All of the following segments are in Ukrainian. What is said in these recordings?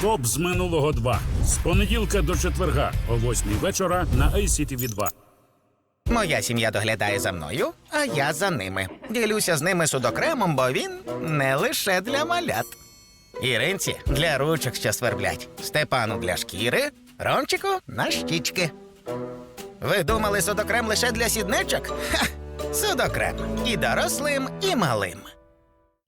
Коп з минулого 2. З понеділка до четверга о 8 вечора на ICTV 2. Моя сім'я доглядає за мною, а я за ними. Ділюся з ними судокремом, бо він не лише для малят. Іринці для ручок, що сверблять, Степану для шкіри, Ромчику на щічки. Ви думали судокрем лише для сідничок? Ха! Судокрем і дорослим, і малим.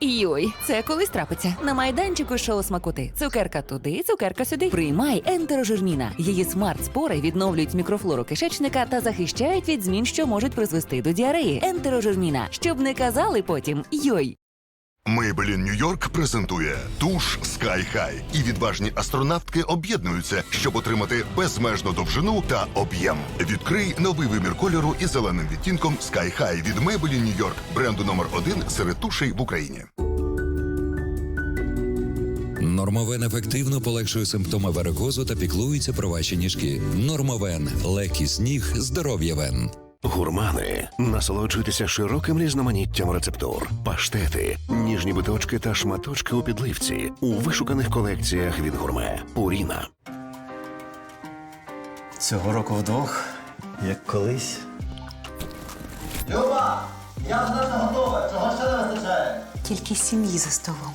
Йой, це колись трапиться. На майданчику шоу смакоти. Цукерка туди, цукерка сюди. Приймай ентерожирміна. Її смарт-спори відновлюють мікрофлору кишечника та захищають від змін, що можуть призвести до діареї. Ентерожирміна. Щоб не казали потім йой. New York презентує туш Sky High. І відважні астронавтки об'єднуються, щоб отримати безмежну довжину та об'єм. Відкрий новий вимір кольору із зеленим відтінком Sky High від Maybelline York, бренду номер один серед тушей в Україні. Нормовен ефективно полегшує симптоми варикозу та піклується про ваші ніжки. Нормовен легкість ніг, здоров'я вен. Гурмани насолоджуйтеся широким різноманіттям рецептур, паштети, ніжні биточки та шматочки у підливці у вишуканих колекціях від гурме. Пуріна. Цього року вдвох, як колись. Люба, я вже не готова, цього ще не вистачає. Тільки сім'ї за столом.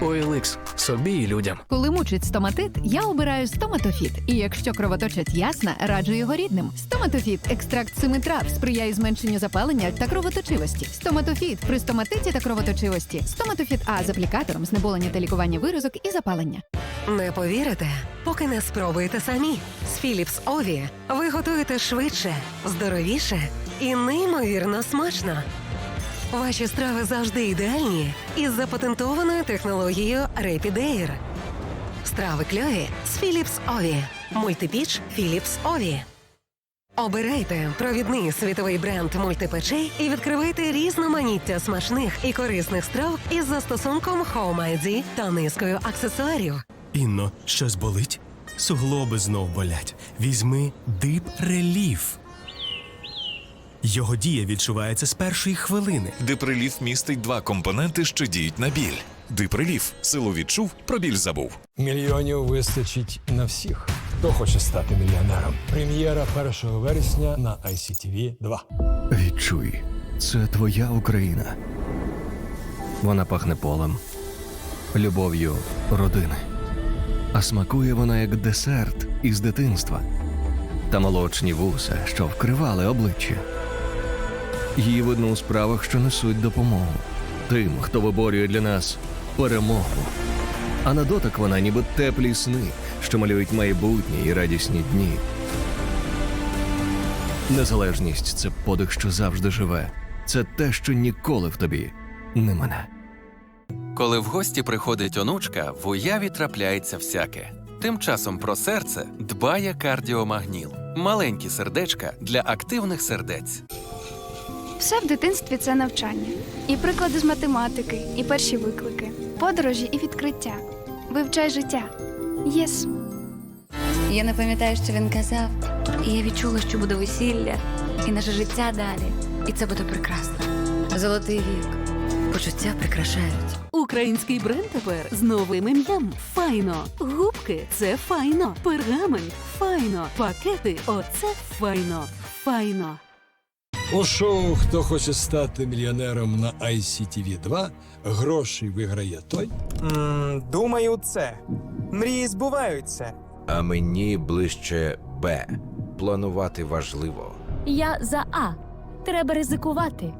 OLX – собі і людям. Коли мучить стоматит, я обираю стоматофіт. І якщо кровоточать ясна, раджу його рідним. Стоматофіт екстракт семи трав сприяє зменшенню запалення та кровоточивості. Стоматофіт при стоматиті та кровоточивості. Стоматофіт А з аплікатором знеболення та лікування виразок і запалення. Не повірите, поки не спробуєте самі. З Philips Ові ви готуєте швидше, здоровіше і неймовірно смачно. Ваші страви завжди ідеальні із запатентованою технологією Rapid Air. Страви кльові з Philips Ові. Мультипіч Philips Ові. Обирайте провідний світовий бренд мультипечей і відкривайте різноманіття смачних і корисних страв із застосунком Home ID та низкою аксесуарів. Інно, щось болить? Суглоби знов болять. Візьми дип реліф. Його дія відчувається з першої хвилини. Диприліф містить два компоненти, що діють на біль. Диприліф силу відчув, про біль забув. Мільйонів вистачить на всіх. Хто хоче стати мільйонером? Прем'єра 1 вересня на ICTV 2. Відчуй, це твоя Україна. Вона пахне полем, любов'ю родини. А смакує вона як десерт із дитинства та молочні вуса, що вкривали обличчя. Її видно у справах, що несуть допомогу тим, хто виборює для нас перемогу. А на дотик вона ніби теплі сни, що малюють майбутні і радісні дні. Незалежність це подих, що завжди живе. Це те, що ніколи в тобі не мене. Коли в гості приходить онучка, в уяві трапляється всяке. Тим часом про серце дбає кардіомагніл. Маленькі сердечка для активних сердець. Все в дитинстві це навчання. І приклади з математики, і перші виклики, подорожі і відкриття. Вивчай життя. Єс. Я не пам'ятаю, що він казав. І я відчула, що буде весілля, і наше життя далі. І це буде прекрасно. Золотий вік. Почуття прикрашають. Український бренд тепер з новим ім'ям. Файно. Губки це файно. Пергамент файно. Пакети оце файно. Файно. У шоу Хто хоче стати мільйонером на ICTV 2 гроші виграє той, Думаю, це. Мрії збуваються. А мені ближче Б. Планувати важливо. Я за А. Треба ризикувати.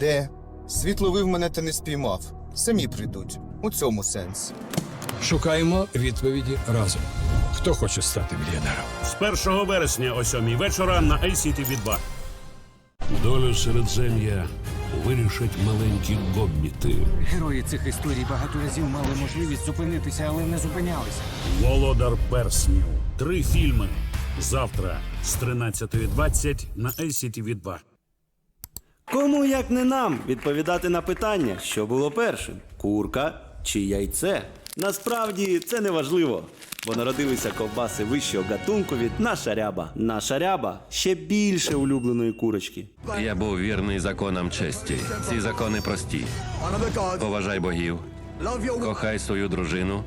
Де? Світло вив мене та не спіймав. Самі прийдуть. У цьому сенс. Шукаємо відповіді разом. Хто хоче стати мільйонером? З 1 вересня о 7 вечора на ICTV 2. Долю Середзем'я вирішать маленькі гоббіти. Герої цих історій багато разів мали можливість зупинитися, але не зупинялися. Володар перснів. Три фільми. Завтра з 13.20 на ICTV 2. Кому як не нам відповідати на питання, що було першим: курка чи яйце? Насправді це не важливо, бо народилися ковбаси вищого гатунку від наша ряба. Наша ряба ще більше улюбленої курочки. Я був вірний законам честі. Ці закони прості. Поважай богів, кохай свою дружину,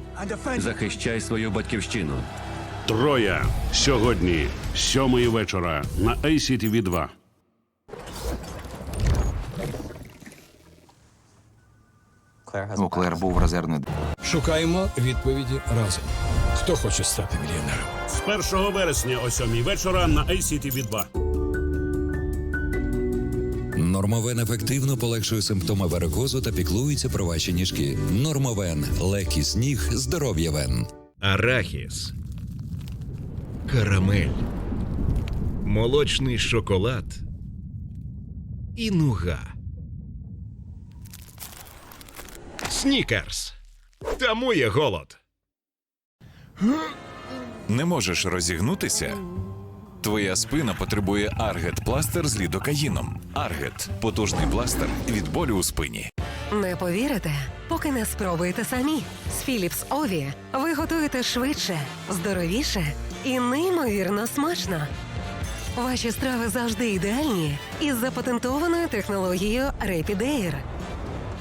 захищай свою батьківщину. Троя. Сьогодні, сьомої вечора на ICTV 2. У Клер був резервний. Шукаємо відповіді разом. Хто хоче стати мільйонером? З 1 вересня о сьомій вечора на ICTV 2. Нормовен ефективно полегшує симптоми варикозу та піклується про ваші ніжки. Нормовен легкий сніг, здоров'я вен. Арахіс, карамель, молочний шоколад і нуга. Снікерс. Тамує голод. Не можеш розігнутися? Твоя спина потребує Аргет пластир з лідокаїном. Аргет потужний пластир від болю у спині. Не повірите, поки не спробуєте самі. З Philips Ові ви готуєте швидше, здоровіше і неймовірно смачно. Ваші страви завжди ідеальні із запатентованою технологією Rapid Air.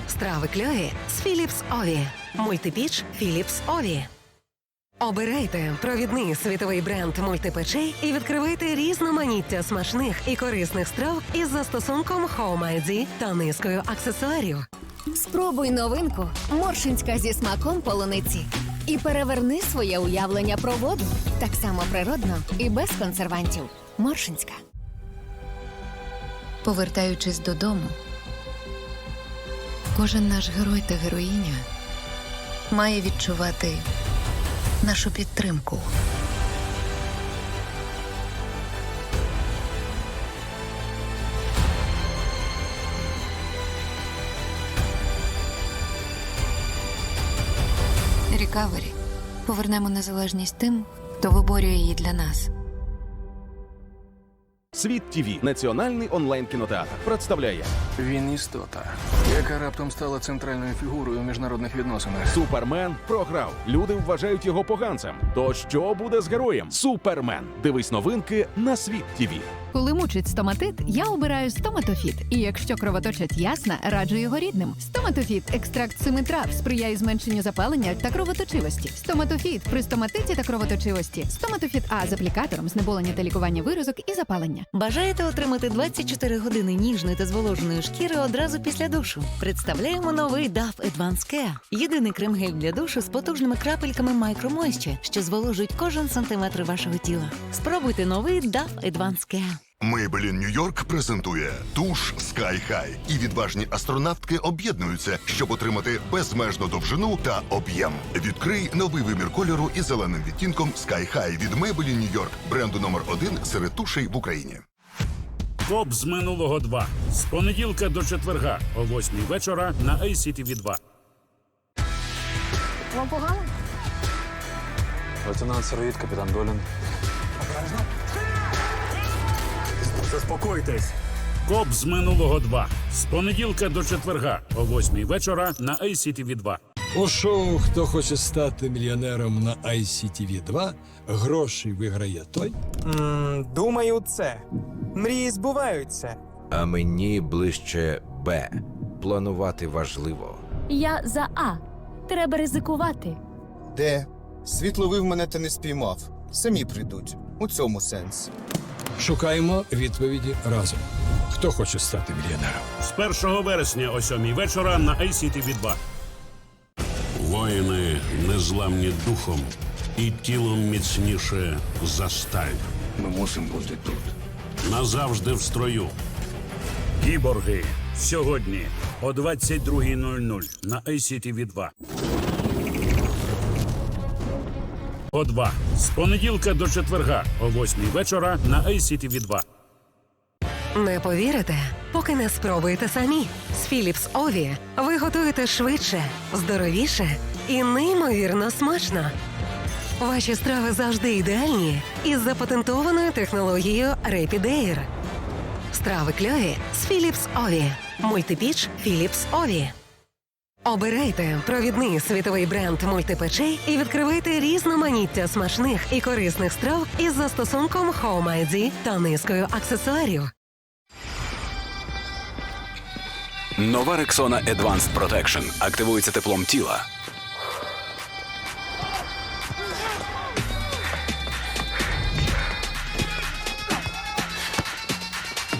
Страви кльові з Philips Ові. Мультипіч Philips Ові. Обирайте провідний світовий бренд мультипечей і відкривайте різноманіття смачних і корисних страв із застосунком Home ID та низкою аксесуарів. Спробуй новинку Моршинська зі смаком полуниці. І переверни своє уявлення про воду. Так само природно і без консервантів. Моршинська. Повертаючись додому, кожен наш герой та героїня має відчувати нашу підтримку. Рікавері. Повернемо незалежність тим, хто виборює її для нас. Світ ТВ – національний онлайн кінотеатр представляє Він істота, яка раптом стала центральною фігурою у міжнародних відносинах. Супермен програв. Люди вважають його поганцем. То що буде з героєм? Супермен. Дивись новинки на світ ТВ. Коли мучить стоматит, я обираю стоматофіт. І якщо кровоточать ясна, раджу його рідним. Стоматофіт екстракт семи сприяє зменшенню запалення та кровоточивості. Стоматофіт при стоматиті та кровоточивості. Стоматофіт А з аплікатором знеболення та лікування виразок і запалення. Бажаєте отримати 24 години ніжної та зволоженої шкіри одразу після душу? Представляємо новий DAF Advanced Care. Єдиний крем-гель для душу з потужними крапельками Moisture, що зволожують кожен сантиметр вашого тіла. Спробуйте новий DAF Advanced Care. Maybelline New York презентує туш Sky High. І відважні астронавтки об'єднуються, щоб отримати безмежну довжину та об'єм. Відкрий новий вимір кольору із зеленим відтінком Sky High від Maybelline New York, бренду номер один серед тушей в Україні. Коп з минулого 2. З понеділка до четверга о 8 вечора на ICTV 2. Вам погано? Лейтенант Сироїд, капітан Долін. Заспокойтесь. Коп з минулого 2. З понеділка до четверга о 8 вечора на ICTV 2. У шоу Хто хоче стати мільйонером на ICTV 2 гроші виграє той. думаю, це. Мрії збуваються. А мені ближче Б. Планувати важливо. Я за А. Треба ризикувати. Де? Світ ловив мене та не спіймав. Самі прийдуть. У цьому сенс. Шукаємо відповіді разом. Хто хоче стати мільйонером? З 1 вересня о 7 вечора на ICTV 2. Воїни незламні духом і тілом міцніше за сталь. Ми мусимо бути тут. Назавжди в строю. Кіборги. Сьогодні о 22.00 на ICTV 2. О 2. З понеділка до четверга о 8 вечора на ICTV 2. Не повірите, поки не спробуєте самі. З Philips Ові ви готуєте швидше, здоровіше і неймовірно смачно. Ваші страви завжди ідеальні із запатентованою технологією Rapid Air. Страви кльові з Philips Ові. Мультипіч Philips Ові. Обирайте провідний світовий бренд мультипечей і відкривайте різноманіття смачних і корисних страв із застосунком Home ID та низкою аксесуарів. Нова Rexona Advanced Protection активується теплом тіла.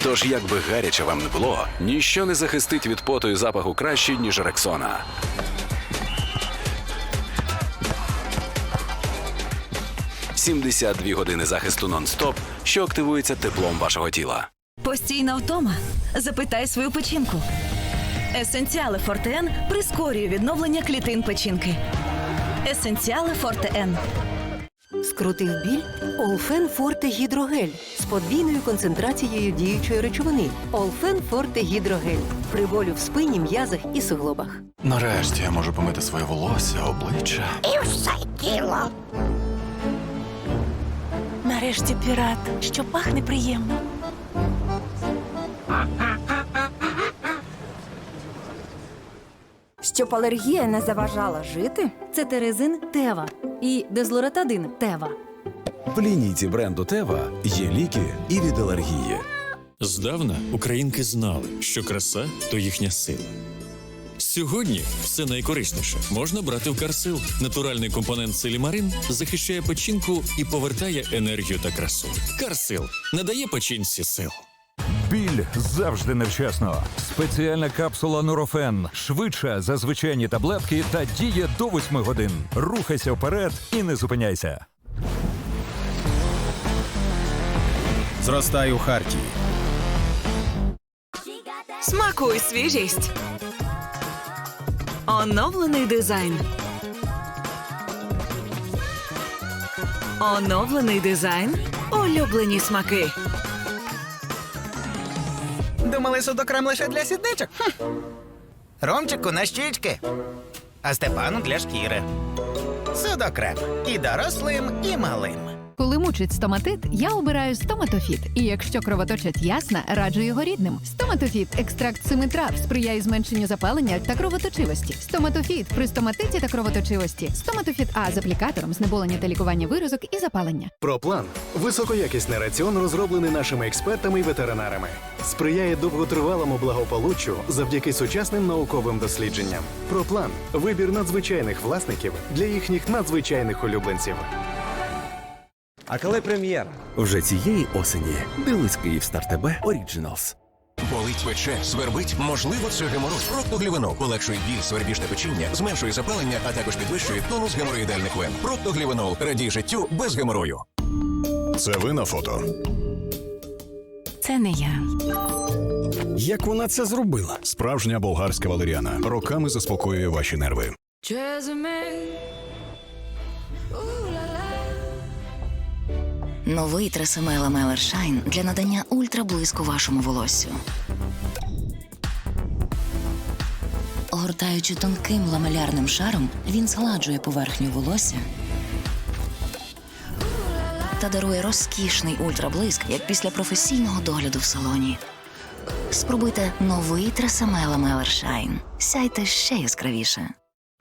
Тож, як би гаряче вам не було, ніщо не захистить від поту і запаху краще, ніж Рексона. «72 години захисту нон-стоп, що активується теплом вашого тіла. Постійна втома? Запитай свою печінку. Есенціали Фортеен прискорює відновлення клітин печінки. Есенціали Фортеен. Скрутив біль? Олфен Форте Гідрогель з подвійною концентрацією діючої речовини. Олфен Форте Гідрогель при болю в спині, м'язах і суглобах. Нарешті я можу помити своє волосся, обличчя. І все тіло. Нарешті пірат, що пахне приємно. Щоб алергія не заважала жити, це терезин Тева і дезлоратадин Тева. В лінійці бренду Тева є ліки і від алергії. Здавна українки знали, що краса то їхня сила. Сьогодні все найкорисніше можна брати в Карсил. Натуральний компонент селімарин захищає печінку і повертає енергію та красу. Карсил надає печінці сил. Біль завжди невчасно. Спеціальна капсула Нурофен швидша за звичайні таблетки та діє до 8 годин. Рухайся вперед і не зупиняйся. Зростай у Хартії. Смакуй свіжість. Оновлений дизайн. Оновлений дизайн. Улюблені смаки. Думали, судокрем лише для сідничок? Хм. Ромчику на щічки, а Степану для шкіри. Судокрем і дорослим, і малим. Коли мучить стоматит, я обираю стоматофіт. І якщо кровоточать ясна, раджу його рідним. Стоматофіт екстракт семи трав сприяє зменшенню запалення та кровоточивості. Стоматофіт при стоматиті та кровоточивості. Стоматофіт А з аплікатором знеболення та лікування виразок і запалення. Проплан високоякісний раціон, розроблений нашими експертами і ветеринарами, сприяє довготривалому благополуччю завдяки сучасним науковим дослідженням. Проплан вибір надзвичайних власників для їхніх надзвичайних улюбленців. А коли прем'єра? Вже цієї осені. Дивись Київстар ТБ Оріджиналс. Болить пече, свербить, можливо, це геморой. Проктоглівенол полегшує біль, свербіжне печіння, зменшує запалення, а також підвищує тонус геморроїдальних вен. Проктоглівенол радій життю без геморою. Це ви на фото. Це не я. Як вона це зробила? Справжня болгарська валеріана роками заспокоює ваші нерви. Новий Тресемела Мелер Шайн для надання ультраблиску вашому волоссю. Огортаючи тонким ламелярним шаром, він згладжує поверхню волосся та дарує розкішний ультраблиск, як після професійного догляду в салоні. Спробуйте новий Тресемела Мелер Шайн. Сяйте ще яскравіше.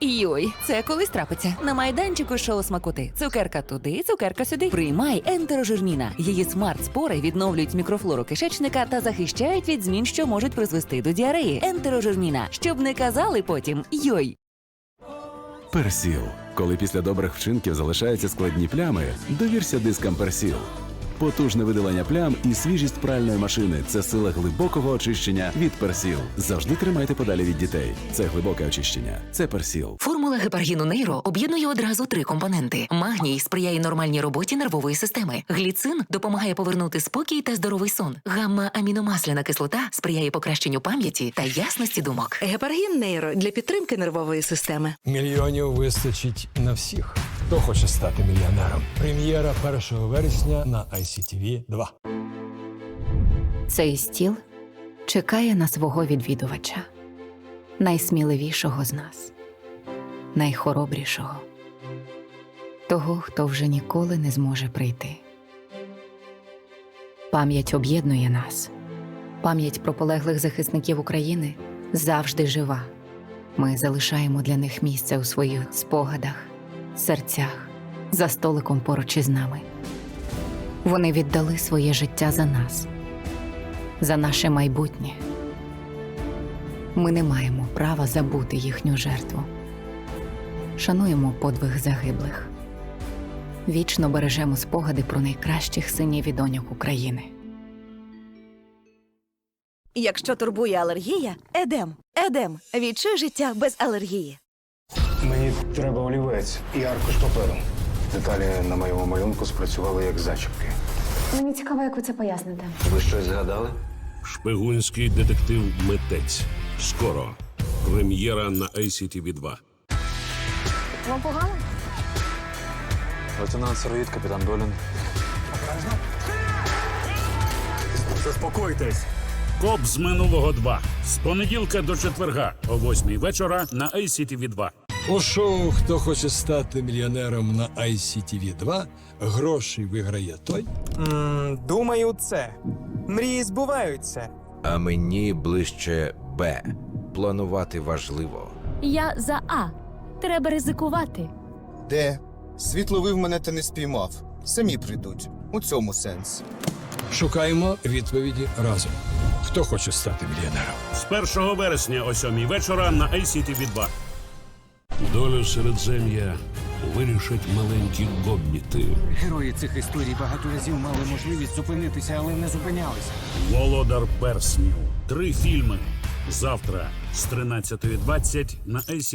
Йой, це колись трапиться. На майданчику шоу смакоти. Цукерка туди, цукерка сюди. Приймай ентерожирміна. Її смарт-спори відновлюють мікрофлору кишечника та захищають від змін, що можуть призвести до діареї. Ентерожирміна. Щоб не казали потім йой. Персіл. Коли після добрих вчинків залишаються складні плями, довірся дискам Персіл. Потужне видалення плям і свіжість пральної машини це сила глибокого очищення від Персіл. Завжди тримайте подалі від дітей. Це глибоке очищення. Це Персіл. Формула гепаргіну нейро об'єднує одразу три компоненти: магній сприяє нормальній роботі нервової системи. Гліцин допомагає повернути спокій та здоровий сон. Гамма-аміномасляна кислота сприяє покращенню пам'яті та ясності думок. Гепаргін нейро для підтримки нервової системи. Мільйонів вистачить на всіх. Хто хоче стати мільйонером? Прем'єра 1 вересня на ICTV 2. Цей стіл чекає на свого відвідувача, найсміливішого з нас, найхоробрішого, того, хто вже ніколи не зможе прийти. Пам'ять об'єднує нас. Пам'ять про полеглих захисників України завжди жива. Ми залишаємо для них місце у своїх спогадах, серцях, за столиком поруч із нами. Вони віддали своє життя за нас, за наше майбутнє. Ми не маємо права забути їхню жертву. Шануємо подвиг загиблих. Вічно бережемо спогади про найкращих синів і доньок України. Якщо турбує алергія, едем. Едем. Відчуй життя без алергії. Мені треба олівець і аркуш паперу. Деталі на моєму малюнку спрацювали як зачіпки. Мені цікаво, як ви це поясните. Ви щось згадали? Шпигунський детектив Митець. Скоро. Прем'єра на ICTV 2 Вам погано? Лейтенант Сироїд, капітан Долін. Заспокойтесь. Коп з минулого 2. З понеділка до четверга о 8 вечора на ICTV 2 У шоу Хто хоче стати мільйонером на ICTV 2 гроші виграє той. Думаю, це. Мрії збуваються. А мені ближче Б. Планувати важливо. Я за А. Треба ризикувати. Де? Світ ловив мене та не спіймав. Самі прийдуть. У цьому сенс. Шукаємо відповіді разом. Хто хоче стати мільйонером? З 1 вересня о 7 вечора на ICTV 2 Долю Середзем'я вирішать маленькі гобніти. Герої цих історій багато разів мали можливість зупинитися, але не зупинялися. Володар перснів. Три фільми. Завтра з 13.20 на ICTV